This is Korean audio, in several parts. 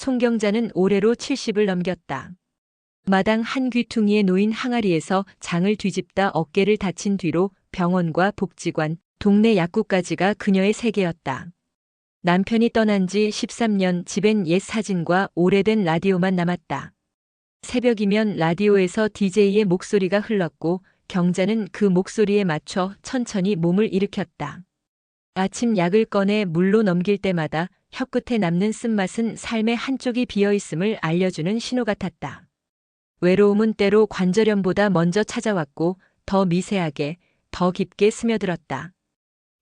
송경자는 올해로 70을 넘겼다. 마당 한 귀퉁이에 놓인 항아리에서 장을 뒤집다 어깨를 다친 뒤로 병원과 복지관, 동네 약국까지가 그녀의 세계였다. 남편이 떠난 지 13년 집엔 옛 사진과 오래된 라디오만 남았다. 새벽이면 라디오에서 DJ의 목소리가 흘렀고 경자는 그 목소리에 맞춰 천천히 몸을 일으켰다. 아침 약을 꺼내 물로 넘길 때마다 혀끝에 남는 쓴맛은 삶의 한쪽이 비어 있음을 알려주는 신호 같았다. 외로움은 때로 관절염보다 먼저 찾아왔고 더 미세하게, 더 깊게 스며들었다.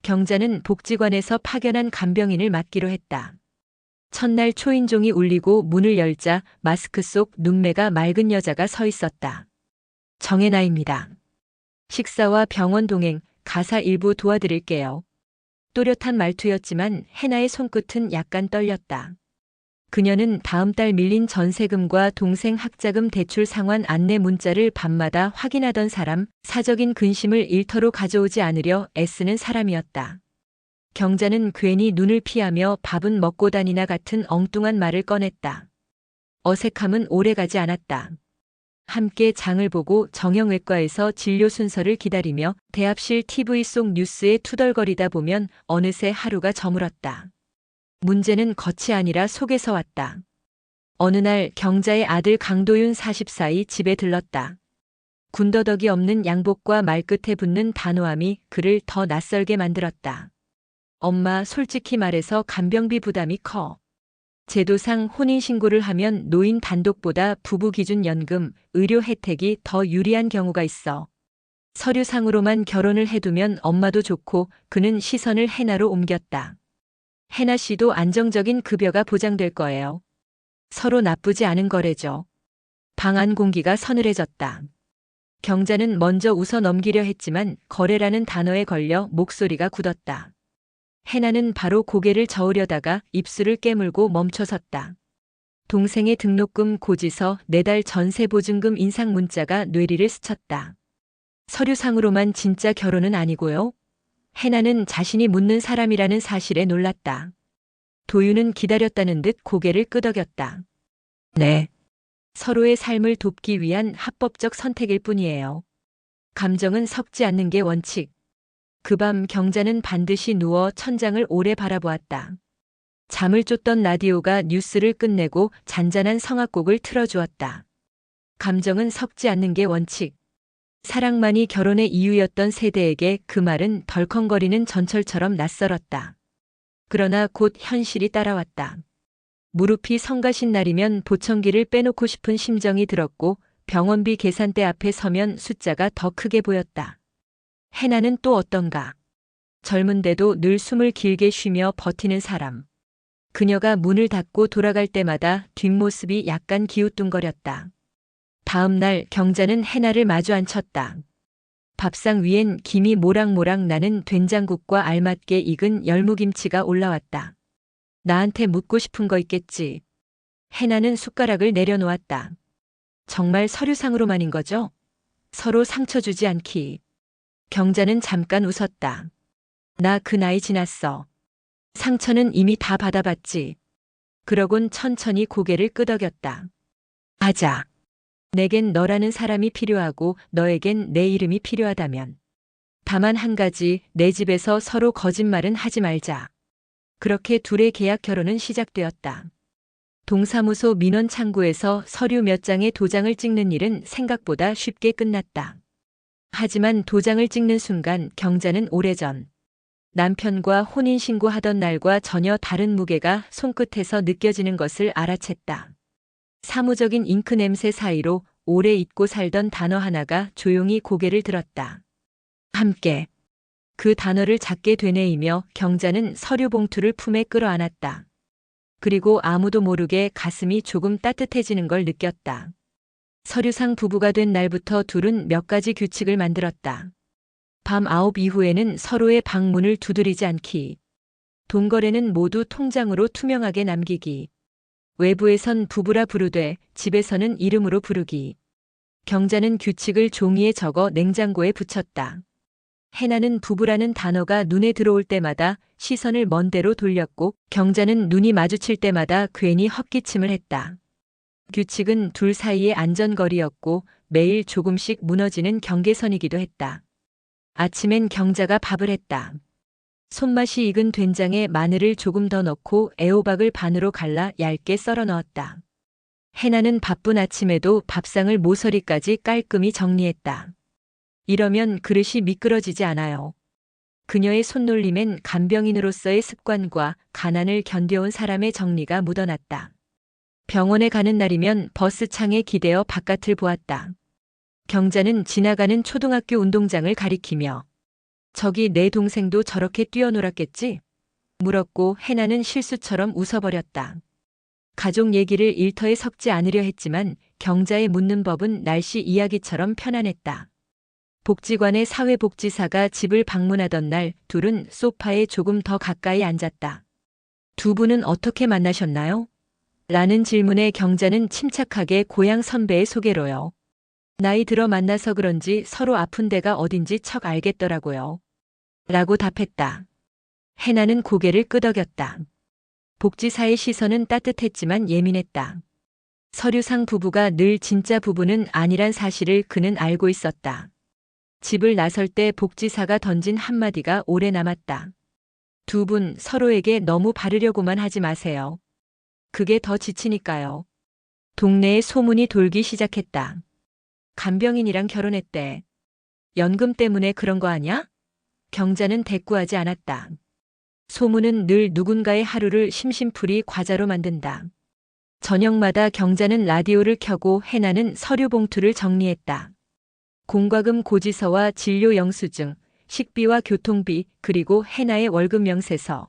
경자는 복지관에서 파견한 간병인을 맡기로 했다. 첫날 초인종이 울리고 문을 열자 마스크 속 눈매가 맑은 여자가 서 있었다. 정혜나입니다. 식사와 병원 동행, 가사 일부 도와드릴게요. 또렷한 말투였지만 해나의 손끝은 약간 떨렸다. 그녀는 다음 달 밀린 전세금과 동생 학자금 대출 상환 안내 문자를 밤마다 확인하던 사람, 사적인 근심을 일터로 가져오지 않으려 애쓰는 사람이었다. 경자는 괜히 눈을 피하며 밥은 먹고 다니나 같은 엉뚱한 말을 꺼냈다. 어색함은 오래가지 않았다. 함께 장을 보고 정형외과에서 진료 순서를 기다리며 대합실 TV 속 뉴스에 투덜거리다 보면 어느새 하루가 저물었다. 문제는 겉이 아니라 속에서 왔다. 어느 날 경자의 아들 강도윤 44이 집에 들렀다. 군더더기 없는 양복과 말끝에 붙는 단호함이 그를 더 낯설게 만들었다. 엄마 솔직히 말해서 간병비 부담이 커. 제도상 혼인신고를 하면 노인 단독보다 부부 기준 연금, 의료 혜택이 더 유리한 경우가 있어. 서류상으로만 결혼을 해두면 엄마도 좋고 그는 시선을 해나로 옮겼다. 해나 씨도 안정적인 급여가 보장될 거예요. 서로 나쁘지 않은 거래죠. 방안 공기가 서늘해졌다. 경자는 먼저 웃어 넘기려 했지만 거래라는 단어에 걸려 목소리가 굳었다. 해나는 바로 고개를 저으려다가 입술을 깨물고 멈춰섰다. 동생의 등록금 고지서, 내달 전세 보증금 인상 문자가 뇌리를 스쳤다. 서류상으로만 진짜 결혼은 아니고요. 해나는 자신이 묻는 사람이라는 사실에 놀랐다. 도유는 기다렸다는 듯 고개를 끄덕였다. 네. 서로의 삶을 돕기 위한 합법적 선택일 뿐이에요. 감정은 섞지 않는 게 원칙. 그 밤 경자는 반드시 누워 천장을 오래 바라보았다. 잠을 쫓던 라디오가 뉴스를 끝내고 잔잔한 성악곡을 틀어주었다. 감정은 섞지 않는 게 원칙. 사랑만이 결혼의 이유였던 세대에게 그 말은 덜컹거리는 전철처럼 낯설었다. 그러나 곧 현실이 따라왔다. 무릎이 성가신 날이면 보청기를 빼놓고 싶은 심정이 들었고 병원비 계산대 앞에 서면 숫자가 더 크게 보였다. 해나는 또 어떤가? 젊은데도 늘 숨을 길게 쉬며 버티는 사람. 그녀가 문을 닫고 돌아갈 때마다 뒷모습이 약간 기우뚱거렸다. 다음 날 경자는 해나를 마주 앉혔다. 밥상 위엔 김이 모락모락 나는 된장국과 알맞게 익은 열무김치가 올라왔다. 나한테 묻고 싶은 거 있겠지. 해나는 숟가락을 내려놓았다. 정말 서류상으로만인 거죠? 서로 상처 주지 않기. 경자는 잠깐 웃었다. 나 그 나이 지났어. 상처는 이미 다 받아봤지. 그러곤 천천히 고개를 끄덕였다. 아자. 내겐 너라는 사람이 필요하고 너에겐 내 이름이 필요하다면. 다만 한 가지, 내 집에서 서로 거짓말은 하지 말자. 그렇게 둘의 계약 결혼은 시작되었다. 동사무소 민원 창구에서 서류 몇 장의 도장을 찍는 일은 생각보다 쉽게 끝났다. 하지만 도장을 찍는 순간 경자는 오래전 남편과 혼인신고하던 날과 전혀 다른 무게가 손끝에서 느껴지는 것을 알아챘다. 사무적인 잉크 냄새 사이로 오래 잊고 살던 단어 하나가 조용히 고개를 들었다. 함께. 그 단어를 작게 되뇌이며 경자는 서류 봉투를 품에 끌어안았다. 그리고 아무도 모르게 가슴이 조금 따뜻해지는 걸 느꼈다. 서류상 부부가 된 날부터 둘은 몇 가지 규칙을 만들었다. 밤 9 이후에는 서로의 방문을 두드리지 않기. 돈거래는 모두 통장으로 투명하게 남기기. 외부에선 부부라 부르되 집에서는 이름으로 부르기. 경자는 규칙을 종이에 적어 냉장고에 붙였다. 해나는 부부라는 단어가 눈에 들어올 때마다 시선을 먼 데로 돌렸고 경자는 눈이 마주칠 때마다 괜히 헛기침을 했다. 규칙은 둘 사이의 안전거리였고 매일 조금씩 무너지는 경계선이기도 했다. 아침엔 경자가 밥을 했다. 손맛이 익은 된장에 마늘을 조금 더 넣고 애호박을 반으로 갈라 얇게 썰어 넣었다. 해나는 바쁜 아침에도 밥상을 모서리까지 깔끔히 정리했다. 이러면 그릇이 미끄러지지 않아요. 그녀의 손놀림엔 간병인으로서의 습관과 가난을 견뎌온 사람의 정리가 묻어났다. 병원에 가는 날이면 버스 창에 기대어 바깥을 보았다. 경자는 지나가는 초등학교 운동장을 가리키며 저기 내 동생도 저렇게 뛰어놀았겠지? 물었고 해나는 실수처럼 웃어버렸다. 가족 얘기를 일터에 섞지 않으려 했지만 경자의 묻는 법은 날씨 이야기처럼 편안했다. 복지관의 사회복지사가 집을 방문하던 날 둘은 소파에 조금 더 가까이 앉았다. 두 분은 어떻게 만나셨나요? 라는 질문에 경자는 침착하게 고향 선배의 소개로요. 나이 들어 만나서 그런지 서로 아픈 데가 어딘지 척 알겠더라고요. 라고 답했다. 해나는 고개를 끄덕였다. 복지사의 시선은 따뜻했지만 예민했다. 서류상 부부가 늘 진짜 부부는 아니란 사실을 그는 알고 있었다. 집을 나설 때 복지사가 던진 한마디가 오래 남았다. 두 분 서로에게 너무 바르려고만 하지 마세요. 그게 더 지치니까요. 동네에 소문이 돌기 시작했다. 간병인이랑 결혼했대. 연금 때문에 그런 거 아냐? 경자는 대꾸하지 않았다. 소문은 늘 누군가의 하루를 심심풀이 과자로 만든다. 저녁마다 경자는 라디오를 켜고 해나는 서류 봉투를 정리했다. 공과금 고지서와 진료 영수증, 식비와 교통비, 그리고 해나의 월급 명세서.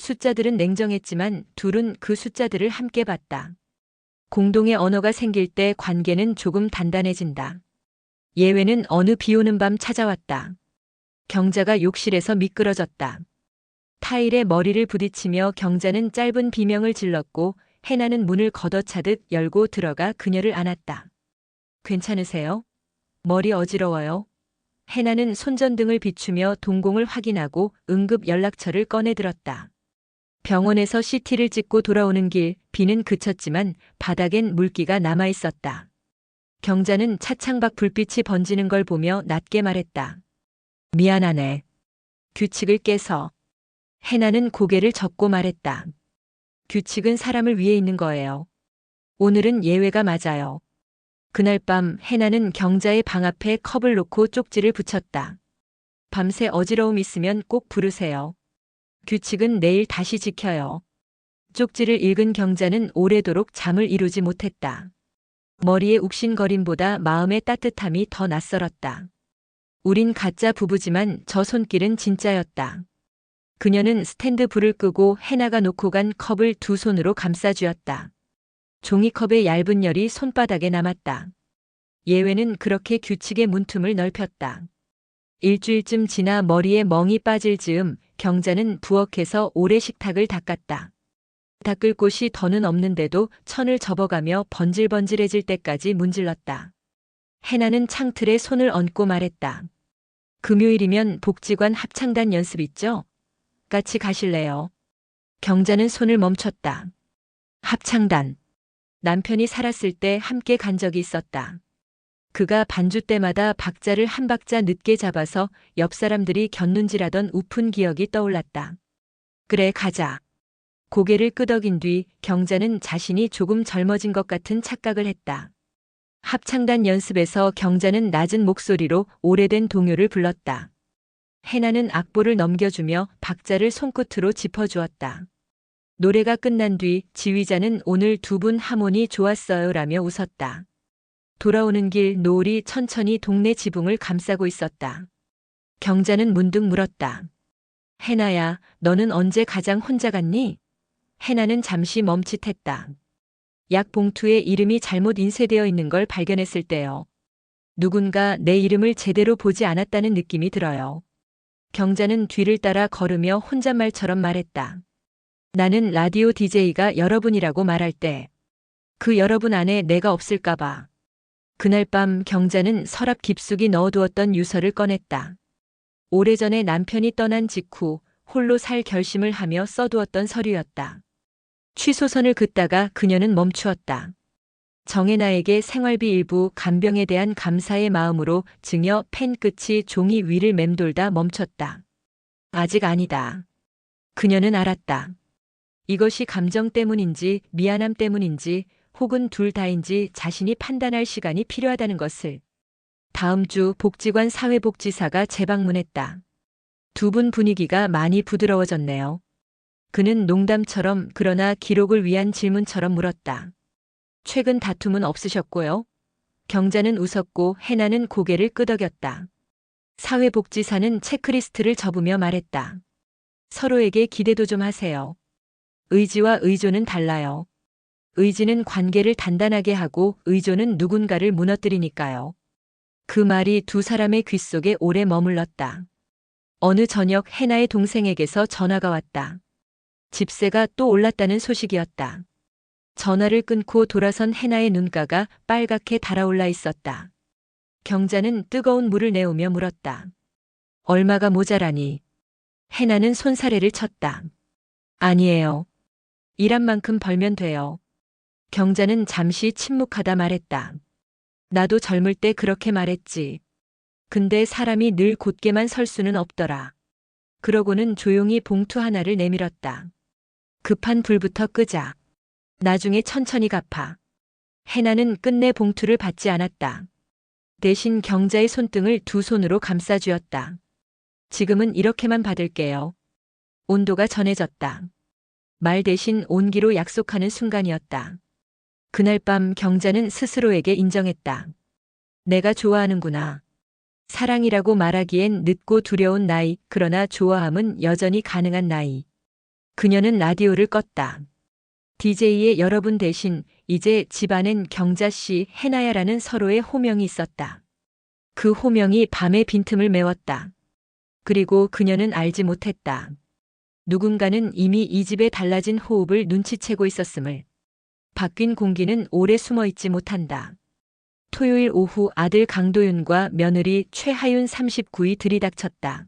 숫자들은 냉정했지만 둘은 그 숫자들을 함께 봤다. 공동의 언어가 생길 때 관계는 조금 단단해진다. 예외는 어느 비 오는 밤 찾아왔다. 경자가 욕실에서 미끄러졌다. 타일에 머리를 부딪히며 경자는 짧은 비명을 질렀고 해나는 문을 걷어차듯 열고 들어가 그녀를 안았다. 괜찮으세요? 머리 어지러워요. 해나는 손전등을 비추며 동공을 확인하고 응급 연락처를 꺼내 들었다. 병원에서 CT를 찍고 돌아오는 길, 비는 그쳤지만 바닥엔 물기가 남아 있었다. 경자는 차창 밖 불빛이 번지는 걸 보며 낮게 말했다. 미안하네. 규칙을 깨서. 해나는 고개를 젓고 말했다. 규칙은 사람을 위해 있는 거예요. 오늘은 예외가 맞아요. 그날 밤 해나는 경자의 방 앞에 컵을 놓고 쪽지를 붙였다. 밤새 어지러움 있으면 꼭 부르세요. 규칙은 내일 다시 지켜요. 쪽지를 읽은 경자는 오래도록 잠을 이루지 못했다. 머리의 욱신거림보다 마음의 따뜻함이 더 낯설었다. 우린 가짜 부부지만 저 손길은 진짜였다. 그녀는 스탠드 불을 끄고 해나가 놓고 간 컵을 두 손으로 감싸쥐었다. 종이컵의 얇은 열이 손바닥에 남았다. 예외는 그렇게 규칙의 문틈을 넓혔다. 일주일쯤 지나 머리에 멍이 빠질 즈음 경자는 부엌에서 오래 식탁을 닦았다. 닦을 곳이 더는 없는데도 천을 접어가며 번질번질해질 때까지 문질렀다. 해나는 창틀에 손을 얹고 말했다. 금요일이면 복지관 합창단 연습 있죠? 같이 가실래요? 경자는 손을 멈췄다. 합창단. 남편이 살았을 때 함께 간 적이 있었다. 그가 반주 때마다 박자를 한 박자 늦게 잡아서 옆 사람들이 곁눈질하던 우픈 기억이 떠올랐다. 그래, 가자. 고개를 끄덕인 뒤 경자는 자신이 조금 젊어진 것 같은 착각을 했다. 합창단 연습에서 경자는 낮은 목소리로 오래된 동요를 불렀다. 해나는 악보를 넘겨주며 박자를 손끝으로 짚어주었다. 노래가 끝난 뒤 지휘자는 오늘 두 분 하모니 좋았어요 라며 웃었다. 돌아오는 길 노을이 천천히 동네 지붕을 감싸고 있었다. 경자는 문득 물었다. 해나야, 너는 언제 가장 혼자 갔니? 해나는 잠시 멈칫했다. 약 봉투에 이름이 잘못 인쇄되어 있는 걸 발견했을 때요. 누군가 내 이름을 제대로 보지 않았다는 느낌이 들어요. 경자는 뒤를 따라 걸으며 혼잣말처럼 말했다. 나는 라디오 DJ가 여러분이라고 말할 때 그 여러분 안에 내가 없을까봐. 그날 밤 경자는 서랍 깊숙이 넣어두었던 유서를 꺼냈다. 오래전에 남편이 떠난 직후 홀로 살 결심을 하며 써두었던 서류였다. 취소선을 긋다가 그녀는 멈추었다. 정혜나에게 생활비 일부 간병에 대한 감사의 마음으로 증여 펜 끝이 종이 위를 맴돌다 멈췄다. 아직 아니다. 그녀는 알았다. 이것이 감정 때문인지 미안함 때문인지 혹은 둘 다인지 자신이 판단할 시간이 필요하다는 것을. 다음 주 복지관 사회복지사가 재방문했다. 두 분 분위기가 많이 부드러워졌네요. 그는 농담처럼 그러나 기록을 위한 질문처럼 물었다. 최근 다툼은 없으셨고요? 경자는 웃었고 해나는 고개를 끄덕였다. 사회복지사는 체크리스트를 접으며 말했다. 서로에게 기대도 좀 하세요. 의지와 의존은 달라요. 의지는 관계를 단단하게 하고 의존은 누군가를 무너뜨리니까요. 그 말이 두 사람의 귓속에 오래 머물렀다. 어느 저녁 해나의 동생에게서 전화가 왔다. 집세가 또 올랐다는 소식이었다. 전화를 끊고 돌아선 해나의 눈가가 빨갛게 달아올라 있었다. 경자는 뜨거운 물을 내오며 물었다. 얼마가 모자라니? 해나는 손사래를 쳤다. 아니에요. 일한 만큼 벌면 돼요. 경자는 잠시 침묵하다 말했다. 나도 젊을 때 그렇게 말했지. 근데 사람이 늘 곧게만 설 수는 없더라. 그러고는 조용히 봉투 하나를 내밀었다. 급한 불부터 끄자. 나중에 천천히 갚아. 해나는 끝내 봉투를 받지 않았다. 대신 경자의 손등을 두 손으로 감싸주었다. 지금은 이렇게만 받을게요. 온도가 전해졌다. 말 대신 온기로 약속하는 순간이었다. 그날 밤 경자는 스스로에게 인정했다. 내가 좋아하는구나. 사랑이라고 말하기엔 늦고 두려운 나이, 그러나 좋아함은 여전히 가능한 나이. 그녀는 라디오를 껐다. DJ의 여러분 대신 이제 집안엔 경자씨, 해나야라는 서로의 호명이 있었다. 그 호명이 밤의 빈틈을 메웠다. 그리고 그녀는 알지 못했다. 누군가는 이미 이 집의 달라진 호흡을 눈치채고 있었음을. 바뀐 공기는 오래 숨어 있지 못한다. 토요일 오후 아들 강도윤과 며느리 최하윤 39이 들이닥쳤다.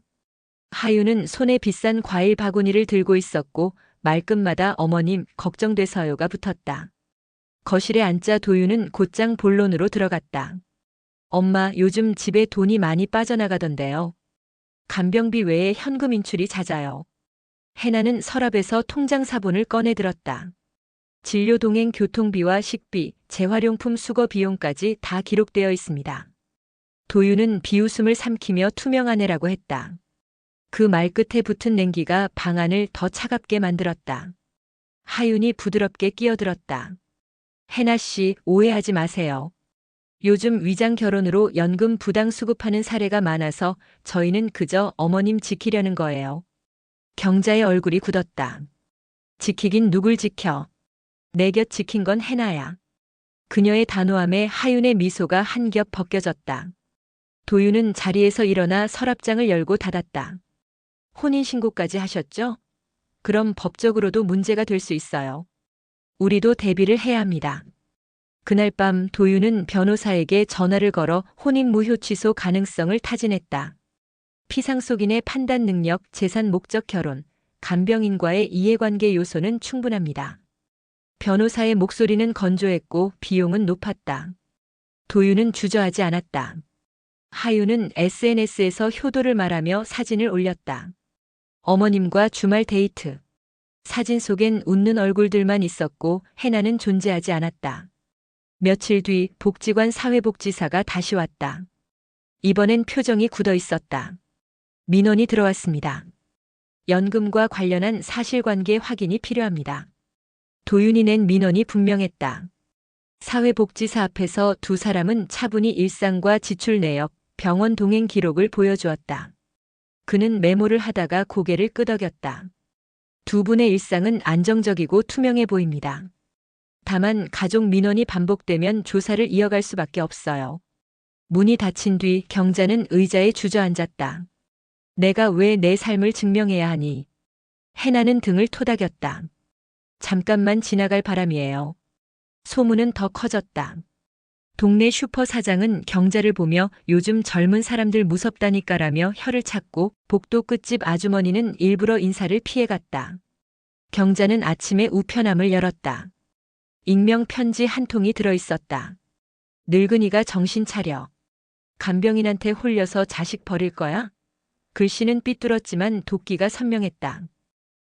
하윤은 손에 비싼 과일 바구니를 들고 있었고 말끝마다 어머님 걱정돼서요가 붙었다. 거실에 앉자 도윤은 곧장 본론으로 들어갔다. 엄마 요즘 집에 돈이 많이 빠져나가던데요. 간병비 외에 현금 인출이 잦아요. 해나는 서랍에서 통장 사본을 꺼내 들었다. 진료 동행 교통비와 식비, 재활용품 수거 비용까지 다 기록되어 있습니다. 도윤은 비웃음을 삼키며 투명한 애라고 했다. 그 말끝에 붙은 냉기가 방안을 더 차갑게 만들었다. 하윤이 부드럽게 끼어들었다. 해나 씨, 오해하지 마세요. 요즘 위장 결혼으로 연금 부당 수급하는 사례가 많아서 저희는 그저 어머님 지키려는 거예요. 경자의 얼굴이 굳었다. 지키긴 누굴 지켜. 내 곁 지킨 건 해나야. 그녀의 단호함에 하윤의 미소가 한 겹 벗겨졌다. 도윤은 자리에서 일어나 서랍장을 열고 닫았다. 혼인신고까지 하셨죠? 그럼 법적으로도 문제가 될 수 있어요. 우리도 대비를 해야 합니다. 그날 밤 도윤은 변호사에게 전화를 걸어 혼인 무효 취소 가능성을 타진했다. 피상속인의 판단 능력, 재산 목적 결혼, 간병인과의 이해관계 요소는 충분합니다. 변호사의 목소리는 건조했고 비용은 높았다. 도윤은 주저하지 않았다. 하윤은 SNS에서 효도를 말하며 사진을 올렸다. 어머님과 주말 데이트. 사진 속엔 웃는 얼굴들만 있었고 해나는 존재하지 않았다. 며칠 뒤 복지관 사회복지사가 다시 왔다. 이번엔 표정이 굳어 있었다. 민원이 들어왔습니다. 연금과 관련한 사실관계 확인이 필요합니다. 도윤이 낸 민원이 분명했다. 사회복지사 앞에서 두 사람은 차분히 일상과 지출 내역, 병원 동행 기록을 보여주었다. 그는 메모를 하다가 고개를 끄덕였다. 두 분의 일상은 안정적이고 투명해 보입니다. 다만 가족 민원이 반복되면 조사를 이어갈 수밖에 없어요. 문이 닫힌 뒤 경자는 의자에 주저앉았다. 내가 왜 내 삶을 증명해야 하니? 해나는 등을 토닥였다. 잠깐만 지나갈 바람이에요. 소문은 더 커졌다. 동네 슈퍼 사장은 경자를 보며 요즘 젊은 사람들 무섭다니까라며 혀를 찾고 복도 끝집 아주머니는 일부러 인사를 피해갔다. 경자는 아침에 우편함을 열었다. 익명 편지 한 통이 들어 있었다. 늙은이가 정신 차려. 간병인한테 홀려서 자식 버릴 거야? 글씨는 삐뚤었지만 도끼가 선명했다.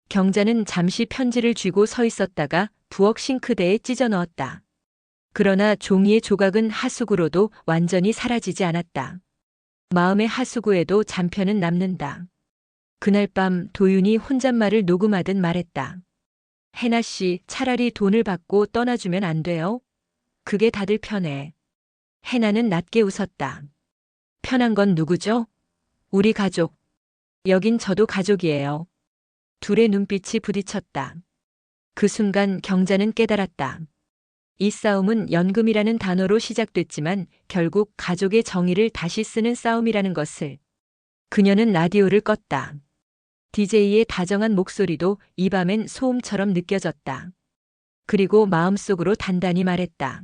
경자는 잠시 편지를 쥐고 서 있었다가 부엌 싱크대에 찢어 넣었다. 그러나 종이의 조각은 하수구로도 완전히 사라지지 않았다. 마음의 하수구에도 잔편은 남는다. 그날 밤 도윤이 혼잣말을 녹음하듯 말했다. 해나 씨, 차라리 돈을 받고 떠나주면 안 돼요? 그게 다들 편해. 해나는 낮게 웃었다. 편한 건 누구죠? 우리 가족. 여긴 저도 가족이에요. 둘의 눈빛이 부딪혔다. 그 순간 경자는 깨달았다. 이 싸움은 연금이라는 단어로 시작됐지만 결국 가족의 정의를 다시 쓰는 싸움이라는 것을. 그녀는 라디오를 껐다. DJ의 다정한 목소리도 이 밤엔 소음처럼 느껴졌다. 그리고 마음속으로 단단히 말했다.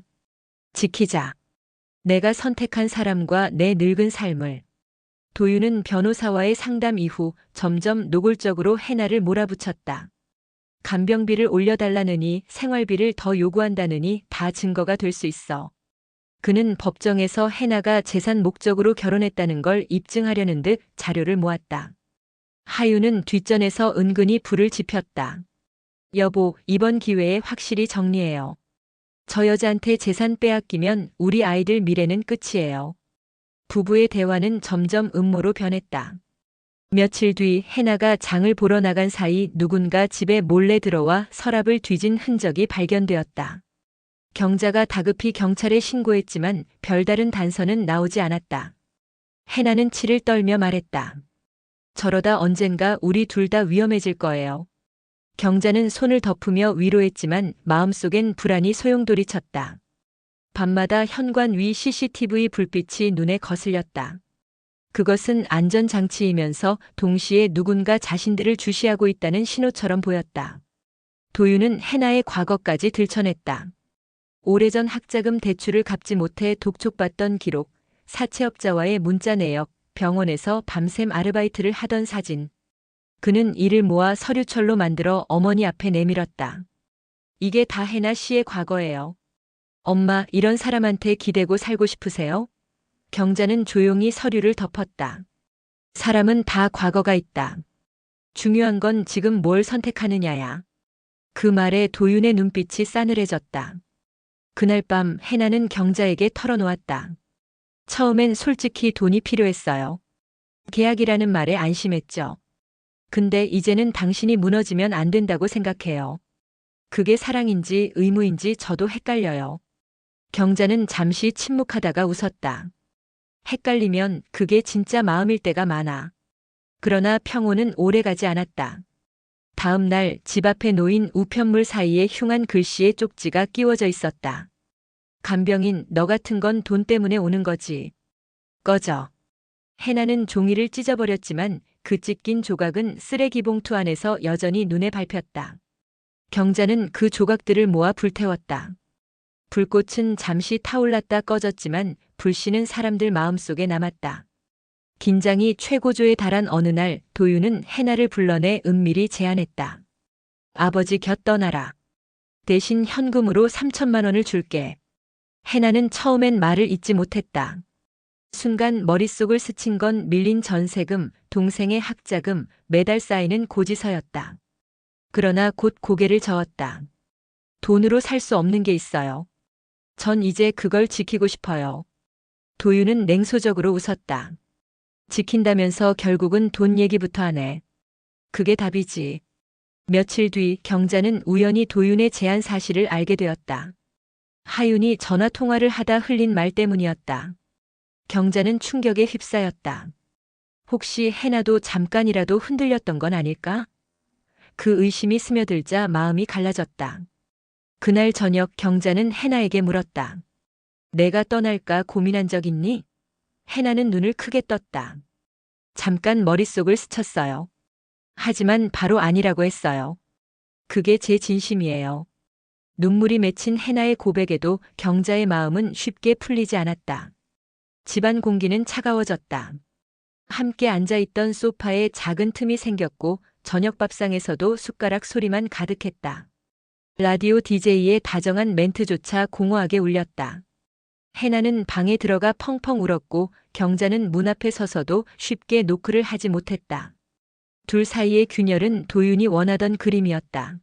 지키자. 내가 선택한 사람과 내 늙은 삶을. 도윤은 변호사와의 상담 이후 점점 노골적으로 해나를 몰아붙였다. 간병비를 올려달라느니 생활비를 더 요구한다느니 다 증거가 될 수 있어. 그는 법정에서 해나가 재산 목적으로 결혼했다는 걸 입증하려는 듯 자료를 모았다. 하유는 뒷전에서 은근히 불을 지폈다. 여보, 이번 기회에 확실히 정리해요. 저 여자한테 재산 빼앗기면 우리 아이들 미래는 끝이에요. 부부의 대화는 점점 음모로 변했다. 며칠 뒤 해나가 장을 보러 나간 사이 누군가 집에 몰래 들어와 서랍을 뒤진 흔적이 발견되었다. 경자가 다급히 경찰에 신고했지만 별다른 단서는 나오지 않았다. 해나는 치를 떨며 말했다. 저러다 언젠가 우리 둘 다 위험해질 거예요. 경자는 손을 덮으며 위로했지만 마음속엔 불안이 소용돌이쳤다. 밤마다 현관 위 CCTV 불빛이 눈에 거슬렸다. 그것은 안전장치이면서 동시에 누군가 자신들을 주시하고 있다는 신호처럼 보였다. 도윤은 해나의 과거까지 들춰냈다. 오래전 학자금 대출을 갚지 못해 독촉받던 기록, 사채업자와의 문자 내역, 병원에서 밤샘 아르바이트를 하던 사진. 그는 이를 모아 서류철로 만들어 어머니 앞에 내밀었다. 이게 다 해나 씨의 과거예요. 엄마, 이런 사람한테 기대고 살고 싶으세요? 경자는 조용히 서류를 덮었다. 사람은 다 과거가 있다. 중요한 건 지금 뭘 선택하느냐야. 그 말에 도윤의 눈빛이 싸늘해졌다. 그날 밤 해나는 경자에게 털어놓았다. 처음엔 솔직히 돈이 필요했어요. 계약이라는 말에 안심했죠. 근데 이제는 당신이 무너지면 안 된다고 생각해요. 그게 사랑인지 의무인지 저도 헷갈려요. 경자는 잠시 침묵하다가 웃었다. 헷갈리면 그게 진짜 마음일 때가 많아. 그러나 평온은 오래 가지 않았다. 다음 날 집 앞에 놓인 우편물 사이에 흉한 글씨의 쪽지가 끼워져 있었다. 간병인, 너 같은 건 돈 때문에 오는 거지. 꺼져. 해나는 종이를 찢어버렸지만 그 찢긴 조각은 쓰레기 봉투 안에서 여전히 눈에 밟혔다. 경자는 그 조각들을 모아 불태웠다. 불꽃은 잠시 타올랐다 꺼졌지만 불씨는 사람들 마음속에 남았다. 긴장이 최고조에 달한 어느 날 도윤은 해나를 불러내 은밀히 제안했다. 아버지 곁 떠나라. 대신 현금으로 3천만 원을 줄게. 해나는 처음엔 말을 잇지 못했다. 순간 머릿속을 스친 건 밀린 전세금, 동생의 학자금, 매달 쌓이는 고지서였다. 그러나 곧 고개를 저었다. 돈으로 살 수 없는 게 있어요. 전 이제 그걸 지키고 싶어요. 도윤은 냉소적으로 웃었다. 지킨다면서 결국은 돈 얘기부터 하네. 그게 답이지. 며칠 뒤 경자는 우연히 도윤의 제안 사실을 알게 되었다. 하윤이 전화 통화를 하다 흘린 말 때문이었다. 경자는 충격에 휩싸였다. 혹시 해나도 잠깐이라도 흔들렸던 건 아닐까? 그 의심이 스며들자 마음이 갈라졌다. 그날 저녁 경자는 해나에게 물었다. 내가 떠날까 고민한 적 있니? 해나는 눈을 크게 떴다. 잠깐 머릿속을 스쳤어요. 하지만 바로 아니라고 했어요. 그게 제 진심이에요. 눈물이 맺힌 해나의 고백에도 경자의 마음은 쉽게 풀리지 않았다. 집안 공기는 차가워졌다. 함께 앉아있던 소파에 작은 틈이 생겼고 저녁 밥상에서도 숟가락 소리만 가득했다. 라디오 DJ의 다정한 멘트조차 공허하게 울렸다. 해나는 방에 들어가 펑펑 울었고 경자는 문 앞에 서서도 쉽게 노크를 하지 못했다. 둘 사이의 균열은 도윤이 원하던 그림이었다.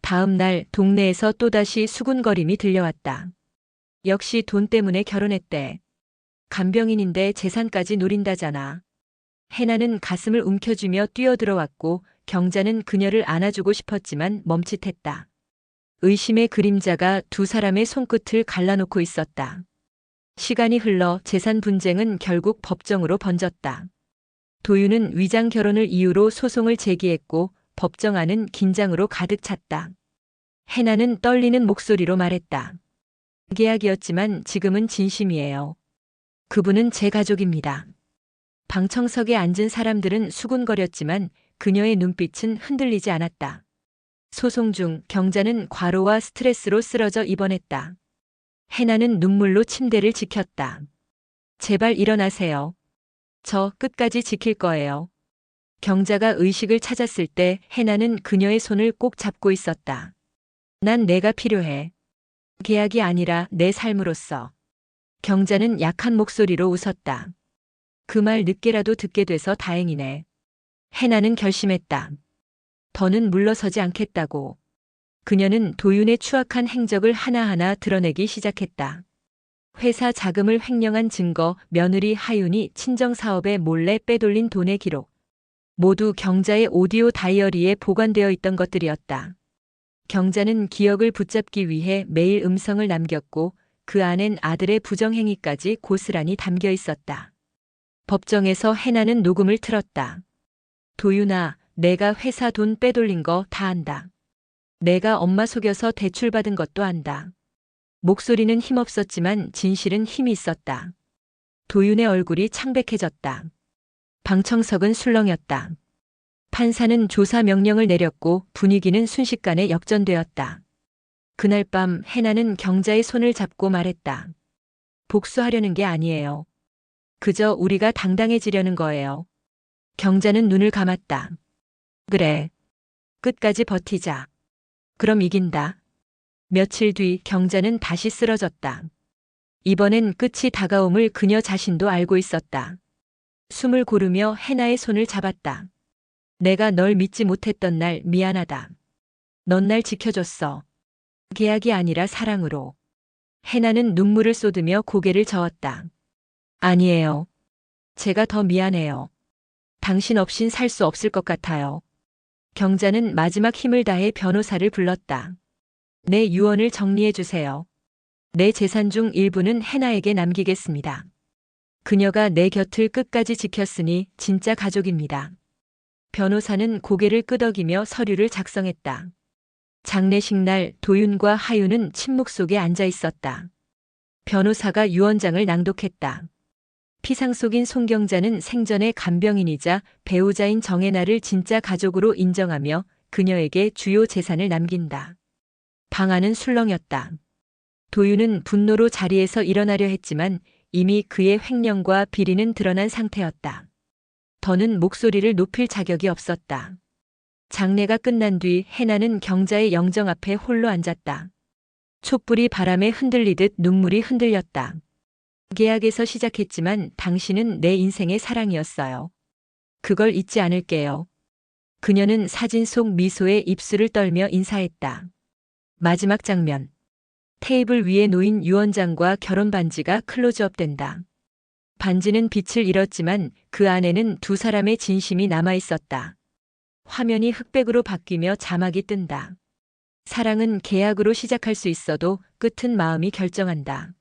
다음 날 동네에서 또다시 수군거림이 들려왔다. 역시 돈 때문에 결혼했대. 간병인인데 재산까지 노린다잖아. 해나는 가슴을 움켜쥐며 뛰어들어왔고 경자는 그녀를 안아주고 싶었지만 멈칫했다. 의심의 그림자가 두 사람의 손끝을 갈라놓고 있었다. 시간이 흘러 재산 분쟁은 결국 법정으로 번졌다. 도윤은 위장 결혼을 이유로 소송을 제기했고 법정 안은 긴장으로 가득 찼다. 해나는 떨리는 목소리로 말했다. 계약이었지만 지금은 진심이에요. 그분은 제 가족입니다. 방청석에 앉은 사람들은 수군거렸지만 그녀의 눈빛은 흔들리지 않았다. 소송 중 경자는 과로와 스트레스로 쓰러져 입원했다. 해나는 눈물로 침대를 지켰다. 제발 일어나세요. 저 끝까지 지킬 거예요. 경자가 의식을 찾았을 때 해나는 그녀의 손을 꼭 잡고 있었다. 난 내가 필요해. 계약이 아니라 내 삶으로서. 경자는 약한 목소리로 웃었다. 그 말 늦게라도 듣게 돼서 다행이네. 해나는 결심했다. 더는 물러서지 않겠다고. 그녀는 도윤의 추악한 행적을 하나하나 드러내기 시작했다. 회사 자금을 횡령한 증거, 며느리 하윤이 친정 사업에 몰래 빼돌린 돈의 기록. 모두 경자의 오디오 다이어리에 보관되어 있던 것들이었다. 경자는 기억을 붙잡기 위해 매일 음성을 남겼고 그 안엔 아들의 부정행위까지 고스란히 담겨 있었다. 법정에서 해나는 녹음을 틀었다. 도윤아, 내가 회사 돈 빼돌린 거 다 안다. 내가 엄마 속여서 대출받은 것도 안다. 목소리는 힘없었지만 진실은 힘이 있었다. 도윤의 얼굴이 창백해졌다. 방청석은 술렁였다. 판사는 조사 명령을 내렸고 분위기는 순식간에 역전되었다. 그날 밤 해나는 경자의 손을 잡고 말했다. 복수하려는 게 아니에요. 그저 우리가 당당해지려는 거예요. 경자는 눈을 감았다. 그래. 끝까지 버티자. 그럼 이긴다. 며칠 뒤 경자는 다시 쓰러졌다. 이번엔 끝이 다가옴을 그녀 자신도 알고 있었다. 숨을 고르며 해나의 손을 잡았다. 내가 널 믿지 못했던 날 미안하다. 넌 날 지켜줬어. 계약이 아니라 사랑으로. 해나는 눈물을 쏟으며 고개를 저었다. 아니에요. 제가 더 미안해요. 당신 없인 살 수 없을 것 같아요. 경자는 마지막 힘을 다해 변호사를 불렀다. 내 유언을 정리해 주세요. 내 재산 중 일부는 해나에게 남기겠습니다. 그녀가 내 곁을 끝까지 지켰으니 진짜 가족입니다. 변호사는 고개를 끄덕이며 서류를 작성했다. 장례식 날 도윤과 하윤은 침묵 속에 앉아 있었다. 변호사가 유언장을 낭독했다. 피상 속인 송경자는 생전의 간병인이자 배우자인 정혜나를 진짜 가족으로 인정하며 그녀에게 주요 재산을 남긴다. 방안은 술렁였다. 도윤은 분노로 자리에서 일어나려 했지만 이미 그의 횡령과 비리는 드러난 상태였다. 더는 목소리를 높일 자격이 없었다. 장례가 끝난 뒤 해나는 경자의 영정 앞에 홀로 앉았다. 촛불이 바람에 흔들리듯 눈물이 흔들렸다. 계약에서 시작했지만 당신은 내 인생의 사랑이었어요. 그걸 잊지 않을게요. 그녀는 사진 속 미소에 입술을 떨며 인사했다. 마지막 장면. 테이블 위에 놓인 유언장과 결혼 반지가 클로즈업 된다. 반지는 빛을 잃었지만 그 안에는 두 사람의 진심이 남아 있었다. 화면이 흑백으로 바뀌며 자막이 뜬다. 사랑은 계약으로 시작할 수 있어도 끝은 마음이 결정한다.